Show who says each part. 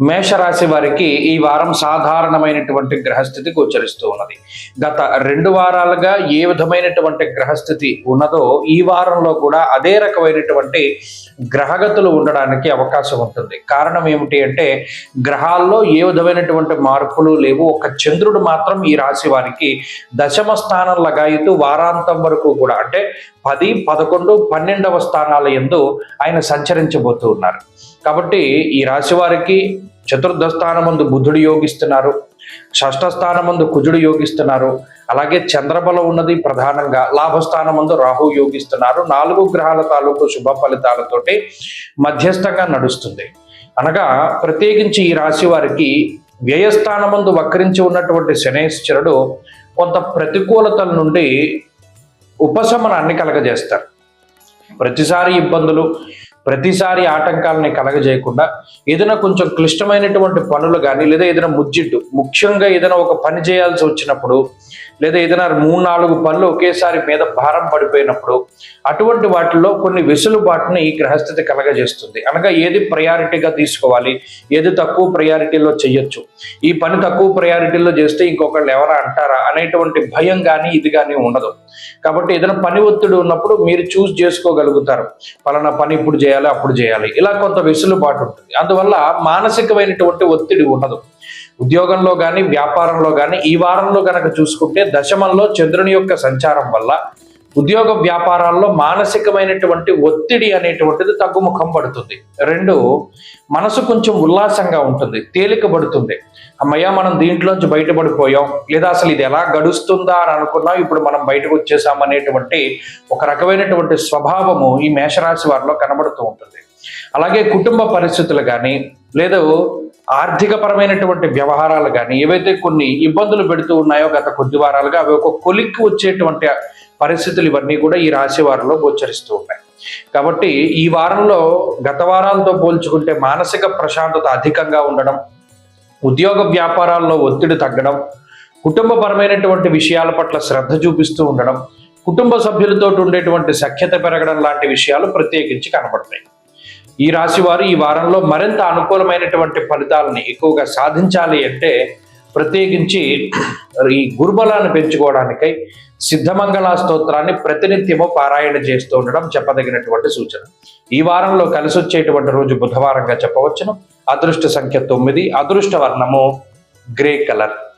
Speaker 1: మేషరాశి వారికి ఈ వారం సాధారణమైనటువంటి గ్రహస్థితి గోచరిస్తూ ఉన్నది. గత రెండు వారాలుగా ఏ విధమైనటువంటి గ్రహస్థితి ఉన్నదో ఈ వారంలో కూడా అదే రకమైనటువంటి గ్రహగతులు ఉండడానికి అవకాశం ఉంటుంది. కారణం ఏమిటి అంటే గ్రహాల్లో ఏ విధమైనటువంటి మార్పులు లేవు. ఒక చంద్రుడు మాత్రం ఈ రాశి వారికి దశమ స్థానం లగాయితూ వారాంతం వరకు కూడా అంటే పది పదకొండు పన్నెండవ స్థానాల ఎందు ఆయన సంచరించబోతూ ఉన్నారు. కాబట్టి ఈ రాశి వారికి చతుర్థ స్థానమందు బుధుడు యోగిస్తున్నారు. షష్ఠ స్థానమందు కుజుడు యోగిస్తున్నారు. అలాగే చంద్రబలం ఉన్నది ప్రధానంగా. లాభస్థానమందు రాహు యోగిస్తున్నారు. నాలుగు గ్రహాల తాలూకు శుభ ఫలితాలతోటి మధ్యస్థంగా నడుస్తుంది. అనగా ప్రత్యేకించి ఈ రాశి వారికి వ్యయస్థానమందు వక్రించి ఉన్నటువంటి శనేశ్వరుడు కొంత ప్రతికూలతల నుండి ఉపశమనాన్ని కలగజేస్తారు. ప్రతిసారి ఇబ్బందులు ప్రతిసారి ఆటంకాలని కలగజేయకుండా ఏదైనా కొంచెం క్లిష్టమైనటువంటి పనులు కానీ లేదా ఏదైనా ముజ్జిడ్డు ముఖ్యంగా ఏదైనా ఒక పని చేయాల్సి వచ్చినప్పుడు లేదా ఏదైనా మూడు నాలుగు పనులు ఒకేసారి మీద భారం పడిపోయినప్పుడు అటువంటి వాటిల్లో కొన్ని వెసులుబాటుని ఈ గ్రహస్థితి కలగజేస్తుంది. అనగా ఏది ప్రయారిటీగా తీసుకోవాలి ఏది తక్కువ ప్రయారిటీలో చేయొచ్చు ఈ పని తక్కువ ప్రయారిటీలో చేస్తే ఇంకొకళ్ళు ఎవరా అంటారా అనేటువంటి భయం కానీ ఇది కానీ ఉండదు. కాబట్టి ఏదైనా పని ఒత్తిడి ఉన్నప్పుడు మీరు చూస్ చేసుకోగలుగుతారు. పలానా పని ఇప్పుడు చేయాలి అప్పుడు చేయాలి. ఇలా కొంత వెసులుబాటు ఉంటుంది. అందువల్ల మానసికమైనటువంటి ఒత్తిడి ఉండదు. ఉద్యోగంలో కానీ వ్యాపారంలో కానీ ఈ వారంలో కనుక చూసుకుంటే దశమంలో చంద్రుని యొక్క సంచారం వల్ల ఉద్యోగ వ్యాపారాల్లో మానసికమైనటువంటి ఒత్తిడి అనేటువంటిది తగ్గుముఖం పడుతుంది. రెండు మనసు కొంచెం ఉల్లాసంగా ఉంటుంది తేలికబడుతుంది అమ్మయ్య మనం దీంట్లోంచి బయటపడిపోయాం లేదా అసలు ఇది ఎలా గడుస్తుందా అని అనుకున్నాం ఇప్పుడు మనం బయటకు వచ్చేసాం అనేటువంటి ఒక రకమైనటువంటి స్వభావము ఈ మేషరాశి వారిలో కనబడుతూ ఉంటుంది. అలాగే కుటుంబ పరిస్థితులు కానీ లేదా ఆర్థిక పరమైనటువంటి వ్యవహారాలు కానీ ఏవైతే కొన్ని ఇబ్బందులు పెడుతూ ఉన్నాయో గత కొద్ది వారాలుగా అవి ఒక కొలిక్కి వచ్చేటువంటి పరిస్థితులు ఇవన్నీ కూడా ఈ రాశి వారిలో గోచరిస్తూ ఉన్నాయి. కాబట్టి ఈ వారంలో గత వారాలతో పోల్చుకుంటే మానసిక ప్రశాంతత అధికంగా ఉండడం ఉద్యోగ వ్యాపారాల్లో ఒత్తిడి తగ్గడం కుటుంబపరమైనటువంటి విషయాల పట్ల శ్రద్ధ చూపిస్తూ ఉండడం కుటుంబ సభ్యులతో ఉండేటువంటి సఖ్యత పెరగడం లాంటి విషయాలు ప్రత్యేకించి కనబడతాయి. ఈ రాశి వారు ఈ వారంలో మరింత అనుకూలమైనటువంటి ఫలితాలని ఎక్కువగా సాధించాలి అంటే ప్రత్యేకించి ఈ గురుబలాన్ని పెంచుకోవడానికై సిద్ధమంగళ స్తోత్రాన్ని ప్రతినిత్యము పారాయణ చేస్తూ ఉండడం చెప్పదగినటువంటి సూచన. ఈ వారంలో కలిసి వచ్చేటువంటి రోజు బుధవారంగా చెప్పవచ్చును. అదృష్ట సంఖ్య తొమ్మిది. అదృష్ట వర్ణము గ్రే కలర్.